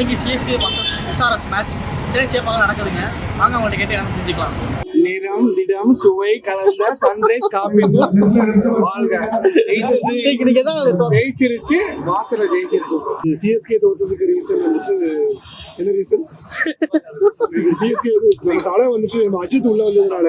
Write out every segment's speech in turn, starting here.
இன்னைக்கு CSK versus SRS match Chennai Chepauk நடக்குதுங்க. வாங்க அவங்கள்ட்ட கேட்டு எனக்கு தெரிஞ்சுக்கலாம். நிறம் திடம் சுவை கலந்த சன்ரைஸ் காபி தூள் வாழ்க ஜெயிச்சிருச்சு. வாசல ஜெயிச்சிருச்சு. சிஎஸ்கே தோத்ததுக்கு ரீசன் வந்துட்டு என்ன ரீசன் நம்ம தலை வந்துட்டு நம்ம அஜித் உள்ள வந்ததுனால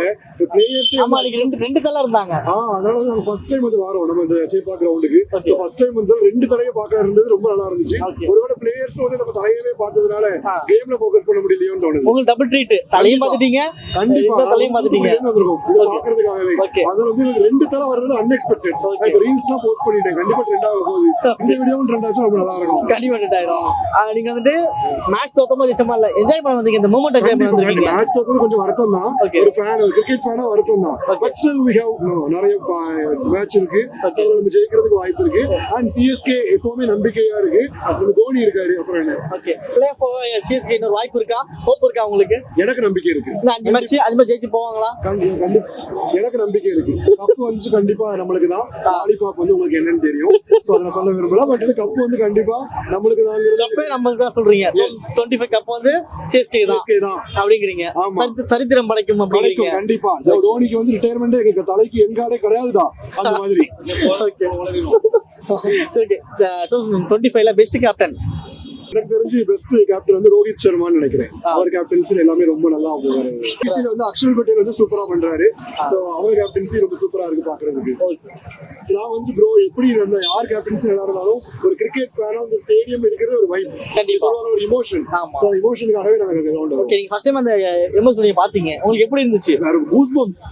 பிளேயர்ஸே ஆமா ரெண்டு ரெண்டு தலை இருந்தாங்க. ஆ அதனால தான் நம்ம ஃபர்ஸ்ட் டைம் வந்து வரோம். நம்ம இந்த சேப்பா கிரவுண்டுக்கு. ஃபர்ஸ்ட் டைம் வந்து ரெண்டு தலையை பார்க்க இருந்தது ரொம்ப நல்லா இருந்துச்சு. ஒருவேளை பிளேயர்ஸ் வந்து நம்ம தலையவே பார்த்ததுனால. கேம்ல ஃபோக்கஸ் பண்ண முடியலையோன்னு தோணுது. உங்களுக்கு டபுள் ட்ரீட் தலையும் பார்த்துட்டீங்க. கண்டிப்பா. தலையும் பார்த்துட்டீங்க. வந்திருக்கோம். இதை. பாக்குறதுக்காகவே. அதுல வந்து ரெண்டு தலை வர்றது அன்எக்ஸ்பெக்டட். இப்ப ரீல்ஸ் எல்லாம் போஸ்ட் பண்ணிட்டேன். கண்டிப்பா ட்ரெண்ட் ஆக போகுது. இந்த வீடியோவும் ட்ரெண்ட் ஆச்சு ரொம்ப நல்லா இருக்கும். கண்டிப்பா ரெண்டு ஆயிரும். ஆ, நீங்க வந்துட்டு மேட்ச் தோத்தமா ஜெயிச்சமா இல்ல என்ஜாய் பண்ண வந்தீங்க இந்த மூமெண்ட் என்ஜாய் பண்ண வந்திருக்கீங்க. மேட்ச் தோக்கிறது கொஞ்சம் வருத்தம் தான். ஒரு ஃபேன் கிரிக்கெட் ஃபேனா வருத்தம் தான். பட் ஸ்டில் வி ஹேவ் நிறைய மேட்ச் இருக்கு. Okay. அதுல நம்ம ஜெயிக்கிறதுக்கு வாய்ப்பு இருக்கு. அண்ட் சிஎஸ்கே எப்பவுமே நம்பிக்கையா இருக்கு. நம்ம தோனி இருக்காரு அப்புறம் என்ன? ஓகே பிளே போக சிஎஸ்கே இன்னொரு வாய்ப்பு இருக்கா? ஹோப் இருக்கா உங்களுக்கு? எனக்கு நம்பிக்கை இருக்கு. இந்த அஞ்சு மேட்ச் அஞ்சு மேட்ச் ஜெயிச்சு போவாங்களா? எனக்கு நம்பிக்கை இருக்கு. கப்பு வந்து கண்டிப்பா நம்மளுக்கு தான். லாலிபாப் வந்து உங்களுக்கு என்னன்னு தெரியும். சோ அதை சொல்ல விரும்பல. பட் இது கப்பு வந்து கண்டிப்பா நம்மளுக்கு தான். நமக்கு தான் சொல்றீங்க. டுவெண்ட்டி ஃபைவ் கப் வந்து சிஎஸ்கே தான் தான். அப்படிங்கிறீங்க. சரித்திரம் படைக்கும் அப்படிங்கிறீங்க. கண்டிப்பா. இதோ தோனிக்கு வந்து ரிட்டையர்மெண்ட் எங்க தலைக்கு எங்காடே கிடையாதுடா. அந்த மாதிரி. ஓகே டுவெண்ட்டி ஃபைவ்ல பெஸ்ட் கேப்டன் எனக்கு தெரிஞ்சு பெஸ்ட் கேப்டன் வந்து ரோஹித் சர்மான்னு நினைக்கிறேன். அவர் கேப்டன்சி எல்லாமே ரொம்ப நல்லா போவாரு வந்து அக்ஷர் பட்டேல் வந்து சூப்பரா பண்றாரு. சோ அவர் கேப்டன்சி ரொம்ப சூப்பரா இருக்கு பாக்குறதுக்கு. நான் வந்து ப்ரோ எப்படி இருந்தா யார் நல்லா இருந்தாலும் ஒரு கிரிக்கெட் ஃபேனா அந்த ஸ்டேடியம் இருக்கிறது ஒரு வைப் கண்டிப்பா. ஒரு இமோஷன் ஆமா. சோ இமோஷனுக்காகவே நாங்க கிரவுண்ட் ஓகே நீங்க ஃபர்ஸ்ட் டைம் அந்த எம்எஸ் நீங்க பாத்தீங்க உங்களுக்கு எப்படி இருந்துச்சு? வேற கூஸ் பம்ப்ஸ்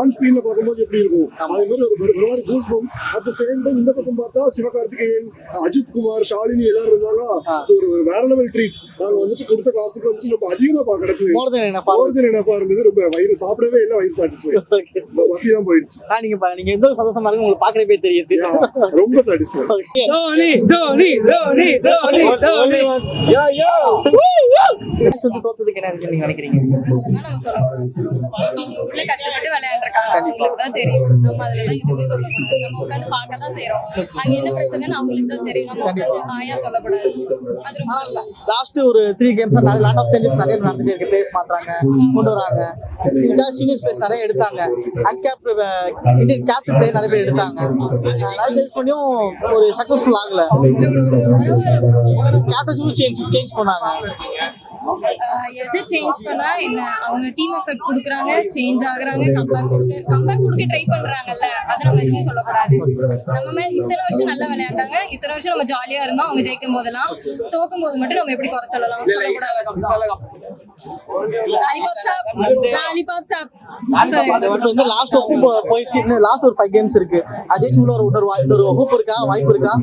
ஆன் ஸ்கிரீன்ல பார்க்கும்போது எப்படி இருக்கும்? அதே மாதிரி ஒரு ஒரு மாதிரி goose bumps at the same time இந்த பக்கம் பார்த்தா சிவகார்த்திகேயன் அஜித் குமார் ஷாலினி எல்லாரும் இருந்தாங்க. So, ஒரு வேற லெவல் ட்ரீட் நாங்க வந்துட்டு கொடுத்த காசுக்கு வந்துட்டு நம்ம அதிகமா கிடைச்சது. மோர் தென் என்ன போறது நினைப்பா இருந்தது. ரொம்ப வயிறு சாப்பிடவே இல்லை வயிறு சாட்டிஸ்ஃபை பசி தான் போயிடுச்சு. நீங்க நீங்க எந்த ஒரு சந்தோஷமா இருக்கு உங்களுக்கு பாக்குறப்பே தெரியுது. ரொம்ப. தோனி தோனி தோனி தோனி தோனி யோ யோ Match வந்து தோத்ததுக்கு என்ன இருக்கு நீங்க நினைக்கிறீங்க உள்ள கஷ்டப்பட்டு விளையாண்டுருக்காங்க அவங்களுக்கு தான் தெரியும் நம்ம அதுலலாம் எதுவுமே சொல்லக்கூடாது நம்ம உட்காந்து பார்க்க தான் செய்யறோம் அங்க என்ன பிரச்சனைன்னு அவங்களுக்கு தான் தெரியும் நம்ம உட்காந்து சொல்லக்கூடாது அது ரொம்ப லாஸ்ட் ஒரு த்ரீ கேம்ஸ் நிறைய லாட் ஆஃப் சேஞ்சஸ் நிறைய நடந்துட்டே இருக்கு. பிளேஸ் மாத்துறாங்க கொண்டு வராங்க. இதுக்காக சீனியர் பிளேஸ் நிறைய எடுத்தாங்க. அன்கேப்ட் இந்தியன் கேப்டன் பிளேயர் நிறைய பேர் எடுத்தாங்க. நிறைய சேஞ்ச் பண்ணியும் ஒரு சக்சஸ்ஃபுல் ஆகல. கேப்டன்ஷிப் சேஞ்ச் சேஞ்ச் பண்ணாங்க. எது சேஞ்ச் பண்ணா என்ன? அவங்க டீம் எஃபெக்ட் கொடுக்குறாங்க சேஞ்ச் ஆகுறாங்க கம்பேக் கொடுக்க கம்பேக் கொடுக்க ட்ரை பண்றாங்கல்ல அதை நம்ம எதுவுமே சொல்லக்கூடாது. நம்ம இத்தனை வருஷம் நல்லா விளையாண்டாங்க இத்தனை வருஷம் நம்ம ஜாலியா இருந்தோம் அவங்க ஜெயிக்கும் போதெல்லாம். தோக்கும் போது மட்டும் நம்ம எப்படி குறை சொல்லலாம்? லாஸ்ட் ஹோப் ஒரு ஃபைவ் கேம்ஸ் இருக்கு. அதே இன்னொரு இன்னொரு ஹோப் இருக்கா? வாய்ப்பு இருக்கா?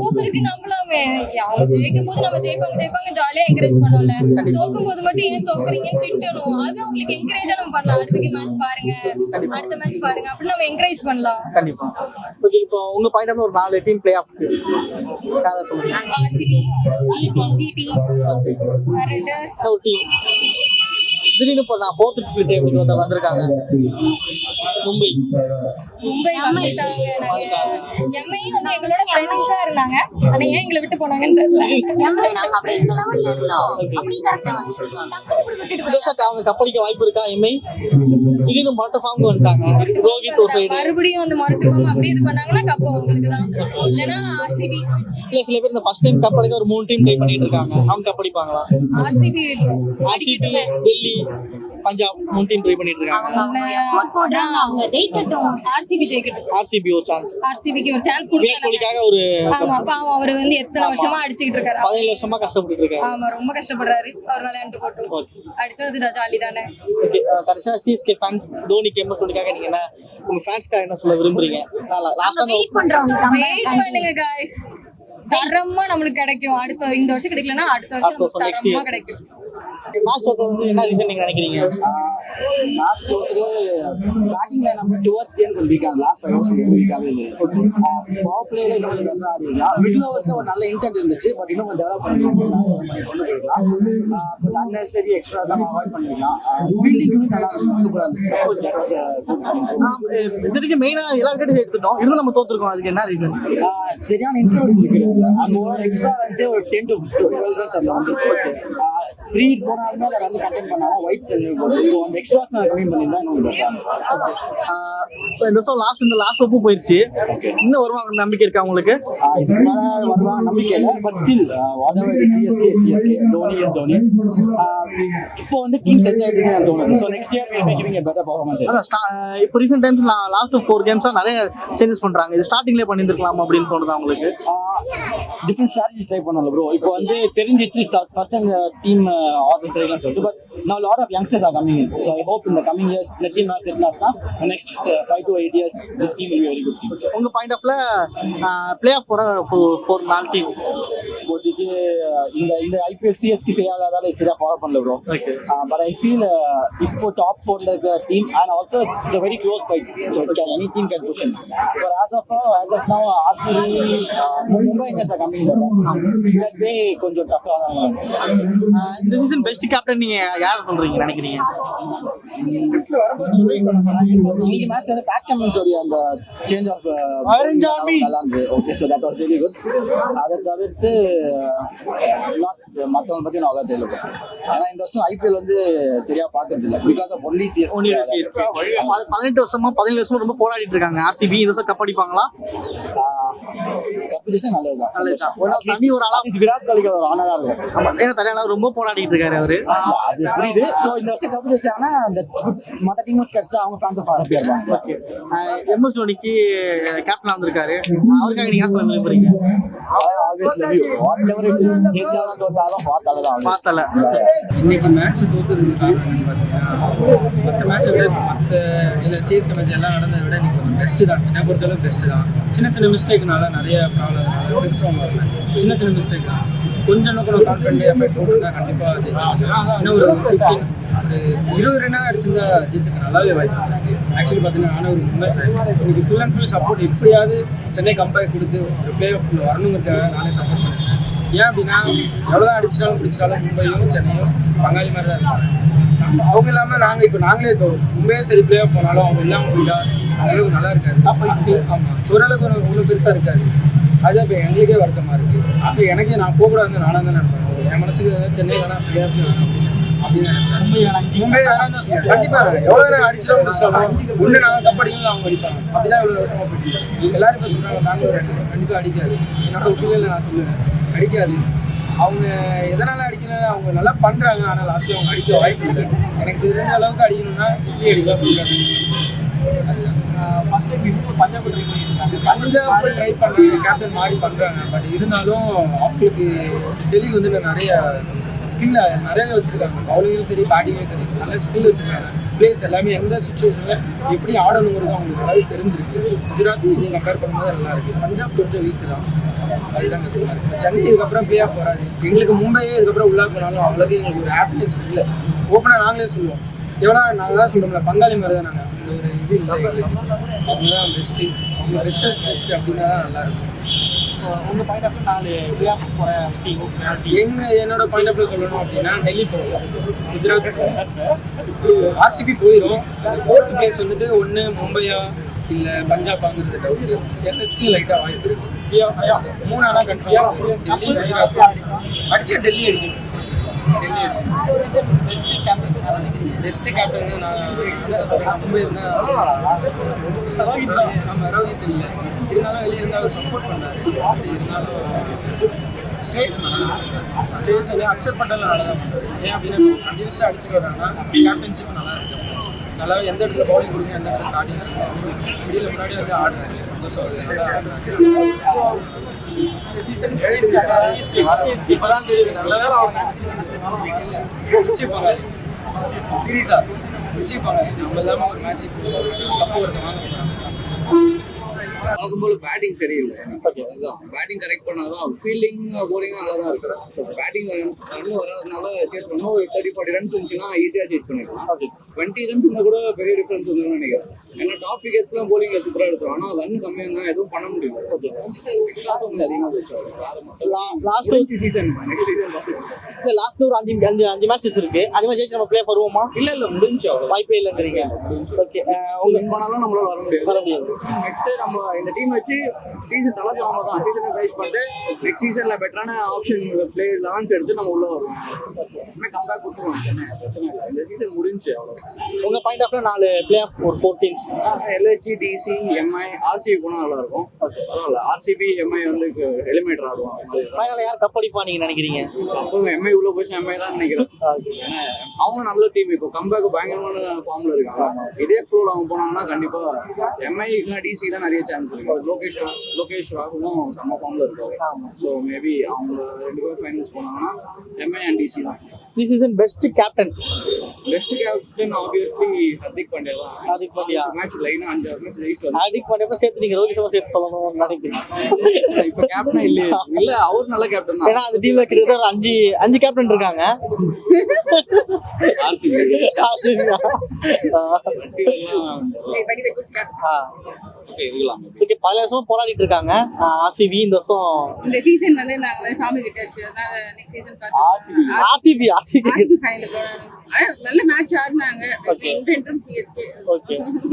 ஓவருக்கு நம்பலாமே. அவங்க ஜெயிக்கும் போது நம்ம ஜெயிப்பாங்க ஜெயிப்பாங்க ஜாலியா என்கரேஜ் பண்ணோம்ல. தோக்கும் போது மட்டும் ஏன் தோக்குறீங்கன்னு திட்டணும். அது அவங்களுக்கு என்கரேஜா நம்ம பண்ணலாம். அடுத்த மேட்ச் பாருங்க. அடுத்த மேட்ச் பாருங்க. அப்படின்னு நம்ம என்கரேஜ் பண்ணலாம். கண்டிப்பா. இப்போ உங்க பாயிண்ட் ஒரு நாலு டீம் பிளே சொல்லுங்க ஆர்சிபி ஜிடி ரெண்டு ஒரு டீம் திடீர்னு இப்போ நான் போர்த்து டேபிள் வந்து வந்திருக்காங்க. மும்பை. மும்பை வந்துட்டாங்க எம்ஐ வந்து எங்களோட ஃப்ரெண்ட்ஸா இருந்தாங்க. ஆனா ஏன் எங்களை விட்டு போனாங்கன்னு தெரியல. எம்ஐ நாங்க இந்த லெவல்ல இருந்தோம். அவங்க கப்படிக்க வாய்ப்பு இருக்கா எம்ஐ? திடீர்னு மாட்ட ஃபார்ம் வந்துட்டாங்க. ரோஹித் ஒரு சைடு மறுபடியும் வந்து மறுத்துக்கோங்க அப்படியே இது பண்ணாங்கன்னா கப்பு உங்களுக்கு தான். இல்லைன்னா ஆர்சிபி இல்ல சில பேர் இந்த ஃபர்ஸ்ட் டைம் கப்படிக்க ஒரு மூணு டீம் ட்ரை பண்ணிட்டு இருக்காங்க. அவங்க கப்படிப்பாங்களா? ஆர்சிபி ஆர்சிபி டெல்லி பஞ்சாப் மூணு டீம் ட்ரை பண்ணிட்டு இருக்காங்க அவங்க போடுறாங்க அவங்க ஜெயிக்கட்டும். ஆர்சிபி ஜெயிக்கட்டும் ஆர்சிபி ஒரு சான்ஸ் ஆர்சிபிக்கு ஒரு சான்ஸ் கொடுத்தாங்க. கோலிக்காக ஒரு ஆமா பாவம் அவர் வந்து எத்தனை வருஷமா அடிச்சுக்கிட்டு இருக்காரு. பதினேழு வருஷமா கஷ்டப்பட்டு இருக்காரு ஆமா ரொம்ப கஷ்டப்படுறாரு. அவர் விளையாண்டு Okay. அடிச்சது ஜாலி தானே. ஓகே கடைசியா சிஎஸ்கே ஃபேன்ஸ் தோனி கேம் சொல்லிக்காக நீங்க என்ன உங்க ஃபேன்ஸ்க்காக என்ன சொல்ல விரும்புறீங்க? லாஸ்டா வெயிட் பண்றவங்க வெயிட் பண்ணுங்க guys. தரமா நம்மளுக்கு கிடைக்கும். அடுத்த இந்த வருஷம் கிடைக்கலன்னா அடுத்த வருஷம் தரமா. கிடைக்கும். மாஸ் வந்து என்ன ரீசன் நீங்க நினைக்கிறீங்க? லாஸ்ட் தோத்துட்டு பேட்டிங் லைன் நம்ம டுவர்ட்ஸ் கேம் வீக்காக லாஸ்ட் ஃபைவ் ஹவர்ஸ் இல்லை பவர் பிளேல இன்னும் கொஞ்சம் நல்லா ஆடிருக்கலாம் மிடில் ஓவர்ஸ்ல ஒரு நல்ல இன்டென்ட் இருந்துச்சு பட் இன்னும் டெவலப் பண்ணிருக்கலாம் கொண்டு போயிருக்கலாம் கொஞ்சம் அன்னெசரி எக்ஸ்ட்ரா தான் அவாய்ட் பண்ணிருக்கலாம் ஃபீல்டிங் நல்லா இருந்துச்சு. சூப்பராக இருந்துச்சு That was a good. game. ஆம், இது வரைக்கும் மெயினா எல்லா விக்கெட் எடுத்துட்டோம். இருந்தாலும் நம்ம தோத்துருக்கோம். அதுக்கு என்ன ரீசன் ஆஹ் சரியான இன்டர்வல்ஸ் இருக்குது அந்த ஒரு எக்ஸ்ட்ரா ரன்ஸே ஒரு டென் டு டுவெல் ரன்ஸ் வந்துச்சு த்ரீ போனாலுமே அதை ரன் கண்டென்ட் பண்ணாலும். ஒயிட் செல் போகுது ஸோ அந்த எக்ஸ்ட்ரா நான் கம்மி பண்ணியிருந்தா இன்னும் better. இப்போ இந்த வருஷம் லாஸ்ட் இந்த லாஸ்ட் ஒப்பு போயிருச்சு. இன்னும் வருவாங்க நம்பிக்கை இருக்கா உங்களுக்கு? வருவாங்க நம்பிக்கை இல்லை but still CSK CSK Dhoni is Dhoni இப்போ வந்து டீம் செட் எனக்கு தோணுது. So next year will making a better performance இப்போ ரீசெண்ட் டைம்ஸ் லாஸ்ட் ஃபோர் கேம்ஸாக நிறைய சேஞ்சஸ் பண்றாங்க. இது ஸ்டார்டிங்லேயே பண்ணியிருந்துருக்கலாம் அப்படின்னு தோணுதா உங்களுக்கு? டிஃப்ரெண்ட் ஸ்ட்ராட்டஜி ட்ரை பண்ணல ப்ரோ இப்போ வந்து தெரிஞ்சிச்சு ஃபர்ஸ்ட் டைம் டீம் சரியில்லைன்னு சொல்லிட்டு பட் நான் lot of youngsters are coming so I hope இந்த கமிங் இயர்ஸ் இந்த டீம் நான் செட்டில் ஆச்சுன்னா next five to eight years this team will very good team உங்க பாயிண்ட் ஆஃப்ல பிளே ஆஃப் போற ஃபோர் நாலு டீம் இப்போதைக்கு uh, இந்த இந்த ஐபிஎல் சிஎஸ்கி செய்யாததால சரியா ஃபாலோ பண்ணல ப்ரோ பட் ஐ ஃபீல் இப்போ டாப் ஃபோர்ல இருக்கிற team and also it's very close fight so it can any team can push in but as of now as of now RCB Mumbai Indians are coming that way கொஞ்சம் டஃப்பாக தான் இந்த season best captain நீங்க யார் சொல்றீங்க நினைக்கிறீங்க? Match வந்து back கமெண்ட்ஸோடைய அந்த சேஞ்ச் ஆஃப். நல்லா இருந்தது okay so that was very good அதை தவிர்த்து நாட் மற்றவங்க பற்றி நான் அவ்வளோ தெரியல. bro. ஆனா இந்த வருஷம் ஐபிஎல் வந்து சரியா பார்க்கறது இல்லை. பிகாஸ் ஆஃப் ஒன்லி சிஎஸ் பதினெட்டு வருஷமா பதினேழு வருஷமா ரொம்ப போராடிட்டு இருக்காங்க. ஆர்சிபி இந்த வருஷம் கப் அடிப்பாங்களா? கப்பிடிஷன் நல்லதுதான். நல்லதுதான். ஒரு நாள் தனி ஒரு ஆளா- At least விராட் கோலிக்கு ஒரு ஆனரா இருக்கும் ஆமா ஏன்னா தனியாள ரொம்ப போராடிட்டு இருக்காரு அவரு. அது புரியுது. சோ இந்த வருஷம் கப்பு வச்சாங்கன்னா அந்த மத்த டீமும் கிடைச்சா அவங்க ஃபேன்ஸ் ஹாப்பியா இருப்பாங்க ஓகே எம்எஸ் தோனிக்கு கேப்டன் வந்திருக்காரு. அவருக்காக நீங்க என்ன சொல்ல விரும்புறீங்க? Always love you whatever it is ஜெயிச்சாலும் தோத்தாலும் பார்த்தாலும் தான் பார்த்தல இன்னைக்கு மேட்ச் தோத்ததுக்கு காரணம் பார்த்தீங்கன்னா மற்ற மேட்சை விட மற்ற இல்லை சிஎஸ்கே மேட்ச் எல்லாம் நடந்ததை விட இன்னைக்கு பெஸ்ட்டு தான். என்னை பொறுத்தளவு பெஸ்ட்டு தான். சின்ன சின்ன மிஸ்டேக்னால நிறைய ப்ராப்ளம் பெருசாக வரல சின்ன சின்ன மிஸ்டேக் தான். கொஞ்சம் இன்னும் கொஞ்சம் கான்ஃபிடென்ட் எஃபெக்ட் போட்டுருந்தா கண்டிப்பாக ஜெயிச்சிருக்கேன் இன்னும் ஒரு ஃபிஃப்டீன் ஒரு இருபது ரன்னாக அடிச்சிருந்தா ஜெயிச்சிருக்கேன் நல்லாவே வாய்ப்பு ஆக்சுவலி பார்த்தீங்கன்னா ஆனால் ஒரு மும்பை இன்னைக்கு ஃபுல் அண்ட் ஃபுல் சப்போர்ட் எப்படியாவது சென்னை கம்பேர் கொடுத்து ஒரு பிளே ஆஃப்ல வரணுங்கிறதுக்காக நானே சப்போர்ட் பண்ணுறேன் ஏன் அப்படின்னா எவ்வளோதான் அடிச்சிட்டாலும் பிடிச்சிட்டாலும் மும்பையும் சென்னையும் பங்காளி மாதிரி தான் இருக்காங்க அவங்க இல்லாமல் நாங்கள் இப்போ நாங்களே இப்போ மும்பையும் சரி பிளே ஆஃப் போனாலும் அவங்க இல்லாமல் போயிட்டா அளவுக்கு நல்லா இருக்காது. அப்போ இது ஆமாம் ஓரளவுக்கு ஒரு ஒன்றும் பெருசாக இருக்காது. அதுதான் இப்போ எங்களுக்கே வருத்தமாக இருக்குது அப்போ எனக்கே நான் போகக்கூடாதுன்னு நானாக தான் நினைப்பேன். என் மனசுக்கு ஏதாவது சென்னை வேணாம் ஆஃப் வேணாம் அப்படின்னு மும்பை வேணாம் கண்டிப்பாக எவ்வளோ நேரம் முடிச்சாலும் ஒன்று நாங்கள் கப் அடிக்கலாம் அவங்க அடிப்பாங்க. அப்படிதான் இவ்வளோ வருஷமாக போயிட்டு எல்லாரும் இப்போ பெங்களூர் அடிக்கும் கண்டிப்பாக அடிக்காது. என்னோட ஒப்பீனியன் நான் சொல்லுவேன். அடிக்காது. அவங்க எதனால அடிக்கணும் அவங்க நல்லா பண்றாங்க. ஆனா லாஸ்ட்ல அவங்க அடிக்க வாய்ப்பு இல்லை. எனக்கு தெரிஞ்ச அளவுக்கு அடிக்கணும்னா இட்லி அடிக்கலாம் கொடுக்காது ஃபர்ஸ்ட் டைம் இப்போ பஞ்சாப் ட்ரை பண்ணிருக்காங்க. பஞ்சாப் ட்ரை பண்ணி கேப்டன் மாறி பண்றாங்க. பட் இருந்தாலும் அவங்களுக்கு டெல்லிக்கு வந்து நிறைய ஸ்கில் நிறையவே வச்சிருக்காங்க. பவுலிங்கும் சரி பேட்டிங்கும் சரி நல்ல ஸ்கில் வச்சிருக்காங்க. பிளேயர்ஸ் எல்லாமே எந்த சுச்சுவேஷன்ல எப்படி ஆடணுங்கிறது அவங்களுக்கு நல்லாவே தெரிஞ்சிருக்கு. குஜராத் இது கம்பேர் பண்ணும்போது நல்லா இருக்கு. பஞ்சாப் கொஞ்சம் வீக் தான். அதுதாங்க சொல்லுவாங்க சென்னை இதுக்கப்புறம் பிளே ஆஃப் வராது. எங்களுக்கு மும்பையே இதுக்கப்புறம் உள்ளா போனாலும் அவ்வளோக்கு எங்களுக்கு ஒரு ஹாப்பினஸ் இல்லை ஓப்பனாக நாங்களே சொல்லுவோம். எவ்வளோ நாங்கள் தான் சொல்லுவோம்ல பங்காளி மாதிரி தான் நாங்கள் இது இல்லை எங்களுக்கு அவங்க பெஸ்ட்டு அவங்க பெஸ்ட்டு பெஸ்ட்டு அப்படின்னா தான் நல்லா இருக்கும் உங்க பாயிண்ட் ஆஃப் நாலு பிளே ஆஃப் போற என்னோட பாயிண்ட் ஆஃப் சொல்லணும் அப்படின்னா டெல்லி போகும் குஜராத் ஆர்சிபி போயிடும் ஃபோர்த் பிளேஸ் வந்துட்டு ஒன்று மும்பையா இல்லை பஞ்சாபாங்கிறது டவுட் என்எஸ்டி லைட்டாக வாய்ப்பு இருக்கு. மூணானா கன்ஃபார்ம் டெல்லி குஜராத். அடிச்சா டெல்லி அடிக்கணும் டெல்லி அடிக்கணும் பெஸ்ட் கேப்டன் நான் மும்பை நம்ம ரோஹித் இல்லை. இருந்தாலும் வெளியே இருந்தால் அவர் சப்போர்ட் பண்ணாரு. அப்படி இருந்தாலும் ஸ்டேஸ் நல்லா ஸ்டேஸ் வந்து அக்செப்ட் பண்ணல நல்லா தான் ஏன் அப்படின்னா கண்டினியூஸாக அடிச்சுட்டு வராங்கன்னா கேப்டன்ஷிப் நல்லா இருக்கு. நல்லா எந்த இடத்துல பவுலிங் கொடுங்க எந்த இடத்துல இருக்கு. வெளியில் முன்னாடி வந்து ஆடுறாரு. சந்தோஷம் இப்பதான் தெரியுது. நல்ல வேலை சீரியஸாக பண்ணாரு சீரியஸா? ரிசீவ் பண்ணாரு நம்ம இல்லாமல் ஒரு மேட்ச் கப்பு ஒருத்த வாங்க பார்க்கும்போது பேட்டிங் சரியில்லை. அதுதான். பேட்டிங் கரெக்ட் பண்ணாதான் ஃபீல்டிங் போலிங் நல்லா தான் இருக்கு பேட்டிங் ரன் வராதனால சேஸ் பண்ணா ஒரு தேர்ட்டி ஃபார்ட்டி ரன்ஸ் இருந்துச்சுன்னா ஈஸியாக சேஸ் பண்ணிடலாம். டுவெண்ட்டி ரன்ஸ் இருந்தால் கூட பெரிய டிஃபரன்ஸ் வந்துடும் நினைக்கிறேன். ஏன்னா டாப் விக்கெட்ஸ்லாம் போலிங்ல சூப்பராக எடுத்தோம் ஆனால் ரன் கம்மியாக இருந்தால் எதுவும் பண்ண முடியல எக்ஸ்ட்ராஸ் வந்து அதிகமாக லாஸ்ட் சீசன் நெக்ஸ்ட் சீசன் இல்ல லாஸ்ட் ஒரு அஞ்சு அஞ்சு அஞ்சு மேட்சஸ் இருக்கு. அஞ்சு மேட்ச் ஜெயிச்சு நம்ம பிளே வருவோமா? இல்ல இல்ல முடிஞ்சு வாய்ப்பே இல்லைன்றீங்க ஓகே. உங்க நம்மளால வர முடியாது. வர முடியாது. நெக்ஸ்ட் நம்ம இந்த டீம் வச்சு சீசன் தலை சொல்லாம தான். சீசனை ஃபேஸ் பண்ணிட்டு நெக்ஸ்ட் சீசன்ல பெட்டரான ஆப்ஷன் பிளே லெவன்ஸ் எடுத்து நம்ம உள்ள வரும் கம்பேக் கொடுத்துருவோம். சென்னை பிரச்சனை இல்லை. இந்த சீசன் முடிஞ்சு அவ்வளோ உங்க பாயிண்ட் ஆஃப் நாலு பிளே ஆஃப் ஒரு four teams LIC DC MI RCB போனால் நல்லா இருக்கும். பரவாயில்ல. ஆர்சிபி எம்ஐ வந்து எலிமினேட்டர் ஆடுவாங்க. ஃபைனல் யார் கப் அடிப்பா நீங்க நினைக்கிறீங்க? அப்போ எம்ஐ உள்ள போச்சு எம்ஐ தான் நினைக்கிறேன். அவங்க நல்ல டீம் இப்போ கம்பேக் பயங்கரமான ஃபார்ம்ல இருக்காங்க. இதே ஃப்ளோல அவங்க போனாங்கன்னா கண்டிப்பா எம்ஐ டிசி தான் நிறைய சான்ஸ் லோகேஷ் லோகேஷ் ராகுலும் செம்ம ஃபார்ம்ல இருக்காரு ஸோ மேபி அவங்க ரெண்டு பேரும் ஃபைனல்ஸ் போனாங்கன்னா எம்ஐ அண்ட் டிசி தான். The season best captain best captain obviously Hardik Pandya தான் ஹார்திக் பாண்டியா. மேட்ச் லைனா அஞ்சு மேட்ச் வந்தாரு. ஹார்திக் பாண்டியா சேர்த்து நீங்க ரோஹித் சர்மா சேர்த்து சொல்லணும்னு நினைக்கிறீங்க இப்ப கேப்டனா இல்லையே. இல்ல அவர் நல்ல கேப்டன் தான். ஏன்னா அந்த டீம்ல கிட்டத்தட்ட ஒரு அஞ்சு அஞ்சு கேப்டன் இருக்காங்க. ஆர்சிபி. ஓகே பல வருஷமா போராடிட்டு இருக்காங்க. ஆர்சிபி இந்த வருஷம் இந்த சீசன் வந்து நாங்க சாமி கிட்ட next season RCB RCB RC final ஆனா நல்ல மேட்ச் ஆடினாங்க. இன்டென்ட்ரும் சிஎஸ்கே ஓகே நெக்ஸ்ட்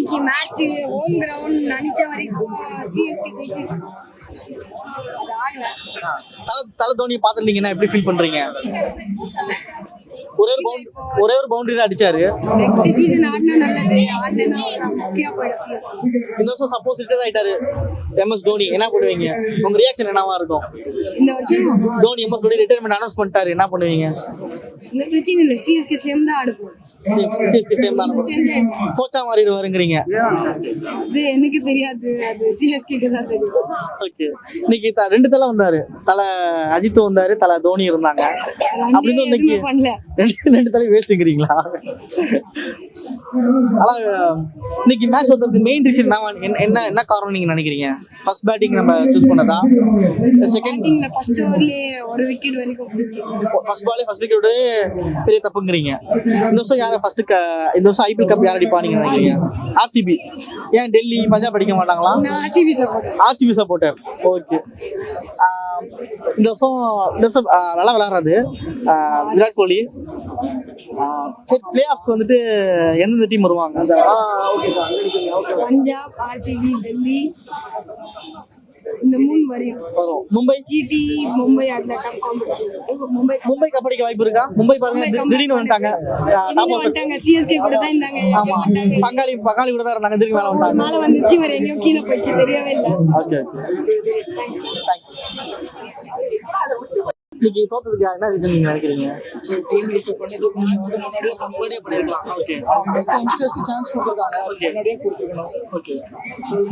இன்னைக்கு மேட்ச் ஹோம் கிரவுண்ட் நினைச்ச வரைக்கும் சிஎஸ்கே ஜெயிச்சு. தல தல தோனி பாத்துருந்தீங்கன்னா எப்படி ஃபீல் பண்றீங்க? ஒரே ஒரு பவுண்ட் ஒரே ஒரு பவுண்டரி அடிச்சாரு. நெக்ஸ்ட் சீசன் ஆடினா நல்லது. இந்த வருஷம் சப்போஸ் ரிட்டர் ஆயிட்டாரு. எம்எஸ் தோனி என்ன பண்ணுவீங்க? உங்க ரியாக்ஷன் என்னவா இருக்கும்? இந்த வருஷம்? Dhoni MS Dhoni retirement announce பண்ணிட்டாரு. என்ன பண்ணுவீங்க? இந்த பிரச்சனை இல்லை சிஎஸ்கே சேம் தான் தான் கோச்சா மாறிடுவாருங்கிறீங்க அது எனக்கு தெரியாது. அது சிஎஸ்கேக்கு தான் தெரியும். ஓகே. இன்னைக்கு ரெண்டு தலை வந்தாரு. தலை அஜித் வந்தாரு தலை தோனி இருந்தாங்க. அப்படின்னு இன்னைக்கு பண்ணல. ரெண்டு ரெண்டு தலை வேஸ்ட்டுங்கிறீங்களா ஆனா இன்னைக்கு மேட்ச் ஒருத்தருக்கு மெயின் ரீசன் என்ன என்ன என்ன காரணம் நீங்க நினைக்கிறீங்க? ஃபர்ஸ்ட் பேட்டிங் நம்ம சூஸ் பண்ணதா? செகண்ட் பேட்டிங்ல ஃபர்ஸ்ட் ஓவர்லயே ஒரு விக்கெட் வரைக்கும் ஃபர்ஸ்ட் பாலே ஃபர்ஸ்ட் விக்கெட் பெரிய தப்புங்கிறீங்க இந்த வருஷம் யார ஃபர்ஸ்ட் இந்த வருஷம் ஐபிஎல் கப் யார் அடிப்பா நீங்க நினைக்கிறீங்க ஆர்சிபி ஏன் டெல்லி பஞ்சாப் அடிக்க மாட்டாங்களா? RCB support RCB supporter okay. இந்த வருஷம் இந்த வருஷம் நல்லா விளையாடுறாரு. விராட் கோலி. பிளே ஆஃப் வந்துட்டு எந்தெந்த டீம் வருவாங்க? பஞ்சாப் ஆர்சிபி டெல்லி. இந்த மூணு வரையும் வரும். மும்பை? ஜிடி மும்பை அந்த காம்படிஷன் மும்பை மும்பை கப் அடிக்க வாய்ப்பு இருக்கா? மும்பை பாத்தீங்கன்னா திடீர்னு வந்துட்டாங்க. வந்துட்டாங்க. சிஎஸ்கே கூட தான் இருந்தாங்க ஆமா. பங்காளி பங்காளி கூட தான் இருந்தாங்க திரும்பி மேல வந்துட்டாங்க. மேல வந்துச்சு வேற எங்கேயோ கீழே போயிடுச்சு தெரியவே இல்லை. ஓகே இன்னைக்கு தோத்ததுக்கு என்ன ரீசன் நீங்க நினைக்கிறீங்க? முன்னாடியே பண்ணிருக்கலாம் ஓகே யங்ஸ்டர்ஸ்க்கு சான்ஸ் கொடுத்துருக்காங்க முன்னாடியே கொடுத்துருக்கணும். ஓகே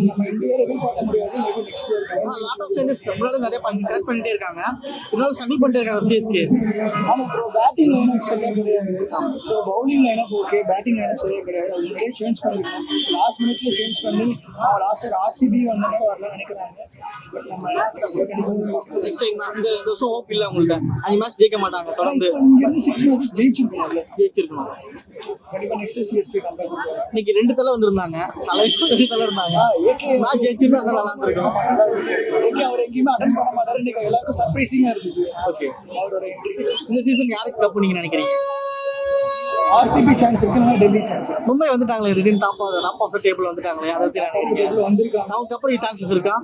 நம்ம இந்தியாவில் எதிர்பார்க்க முடியாது. Maybe next year lot of changes முன்னாடி நிறைய பண்ணி கரெக்ட் பண்ணிட்டே இருக்காங்க. இருந்தாலும் ஸ்ட்ரகிள் பண்ணிட்டே இருக்காங்க சிஎஸ்கே ஆமா ப்ரோ பேட்டிங் லைனப் சரியா கிடையாது. So bowling lineup okay batting lineup சரியா கிடையாது. நிறைய சேஞ்ச் பண்ணிருக்கோம் லாஸ்ட் மினிட்ல சேஞ்ச் பண்ணி லாஸ்ட் இயர் ஆர்சிபி வந்தனால வரல நினைக்கிறாங்க. பட் நம்ம சிக்ஸ் டைம் வருஷம் ஹோப் இல்ல உங்கள்ட்ட அஞ்சு மேட்ச் ஜெயிக்க மாட்டாங்க. தொடர்ந்து சிக்ஸ் மேட்சஸ் ஜெயிச்சிருக்கணும் பண்ணுவோம் இன்னைக்கு ரெண்டு தலை வந்திருந்தாங்க. தலை ரெண்டு தலை இருந்தாங்க. மேட்ச் ஜெயிச்சிருந்தா நல்லா இருந்திருக்கும் ஓகே அவர் எங்கேயுமே அட்டன் பண்ண மாட்டாரு. இன்னைக்கு எல்லாருக்கும் சர்ப்ரைசிங்கா இருந்தது. ஓகே அவரோட இந்த சீசன் யாருக்கு கப் நீங்க நினைக்கிறீங்க? ஆர்சிபி சான்ஸ் இருக்குன்னா டெல்லி சான்ஸ் மும்பை வந்துட்டாங்களே திடீர்னு டாப் டாப் ஆஃப் டேபிள் வந்துட்டாங்களே அதை பத்தி நினைக்கிறீங்க வந்திருக்காங்க. நமக்கு அப்புறம் சான்சஸ் இருக்கா?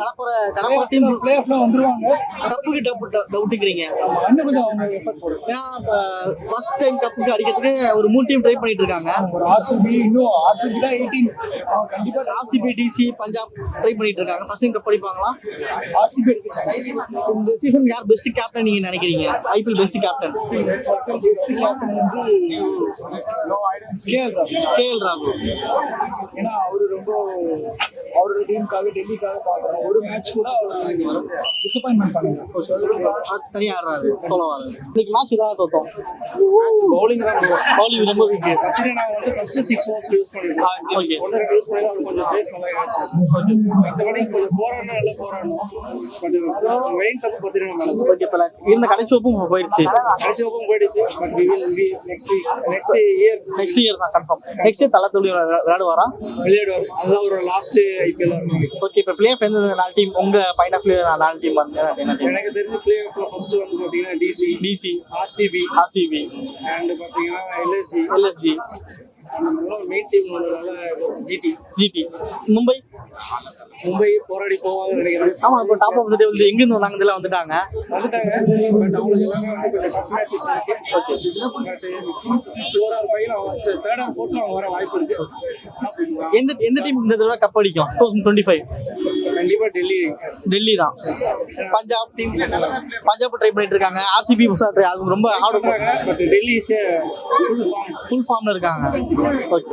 கடப்புற கடப்புற டீம் பிளே ஆஃப்ல வந்துருவாங்க. கப்புக்கு டவுட் டவுட்டுக்கிறீங்க இன்னும் கொஞ்சம் அவங்க எஃபர்ட் போடுவாங்க ஏன்னா ஃபர்ஸ்ட் டைம் கப்புக்கு அடிக்கிறதுக்கு ஒரு மூணு டீம் ட்ரை பண்ணிட்டு இருக்காங்க. ஒரு ஆர்சிபி இன்னும் ஆர்சிபி தான் எயிட்டீன் கண்டிப்பா ஆர்சிபி டிசி பஞ்சாப் ட்ரை பண்ணிட்டு இருக்காங்க. ஃபர்ஸ்ட் டைம் கப் அடிப்பாங்களா? ஆர்சிபி இருக்கு சான்ஸ் இந்த சீசன் யார் பெஸ்ட் கேப்டன் நீங்க நினைக்கிறீங்க? IPL best captain best captain வந்து கேஎல் ராகுல் கேஎல் ராகுல் ஏன்னா அவரு ரொம்ப அவரோட டீமுக்காக டெல்லிக்காக பார்க்குறோம். ஒரு மேட்ச் கூட அவர் டிசப்பாயின்மெண்ட் தனியா ஆடுறாரு சோலோ ஆடுறாரு இன்னைக்கு மேட்ச் இதான் தோத்தோம். பவுலிங் தான் பவுலிங் ரொம்ப வீக் நான் வந்து ஃபர்ஸ்ட் சிக்ஸ் ஓவர்ஸ் யூஸ் பண்ணிருக்கேன் ஓகே ஒன்று யூஸ் பண்ணி அது கொஞ்சம் ஃபேஸ் நல்லா ஆயிடுச்சு மற்றபடி கொஞ்சம் போராடணும் நல்லா போராடணும். பட் மெயின் தப்பு பார்த்தீங்கன்னா மேடம் ஓகே இப்ப இருந்த கடைசி ஒப்பும் போயிடுச்சு. கடைசி ஓப்பன் போயிடுச்சு. But we next next year next year தான் கன்ஃபார்ம் நெக்ஸ்ட் தலை துளி விளையாடுவாரா? விளையாடுவார். அதுதான் ஒரு லாஸ்ட் ஐபிஎல் ஓகே இப்போ பிளே ஆஃப் எந்த நாலு டீம் உங்க ஆஃப் வியூ நாலு டீம் வந்து எனக்கு தெரிஞ்ச பிளே ஆஃப்ல ஃபர்ஸ்ட் வந்து பார்த்தீங்கன்னா DC DC RCB RCB and பார்த்தீங்கன்னா LSG LSG main team GT GT Mumbai? Mumbai போராடி போவாங்கன்னு நினைக்கிறேன். ஆமா இப்போ டாப் ஆஃப் த டேபிள் எங்க இருந்து வந்தாங்க இதெல்லாம் வந்துட்டாங்க. வந்துட்டாங்க. பட் அவங்களுக்கு எல்லாமே வந்து கொஞ்சம் டஃப் மேட்சஸ் இருக்கு ஃபோர் ஆர் ஃபைவ் அவங்க தேர்ட் ஆர் ஃபோர்த்ல அவங்க வர வாய்ப்பு இருக்கு. எந்த எந்த டீம் இந்த தடவை கப் அடிக்கும்? டூ தௌசண்ட் டுவெண்ட்டி ஃபைவ் கண்டிப்பா டெல்லி டெல்லி தான். பஞ்சாப் டீம் பஞ்சாப் ட்ரை பண்ணிட்டு இருக்காங்க. ஆர்சிபி அது ரொம்ப but Delhi is full form full ஃபார்ம்ல இருக்காங்க. ஓகே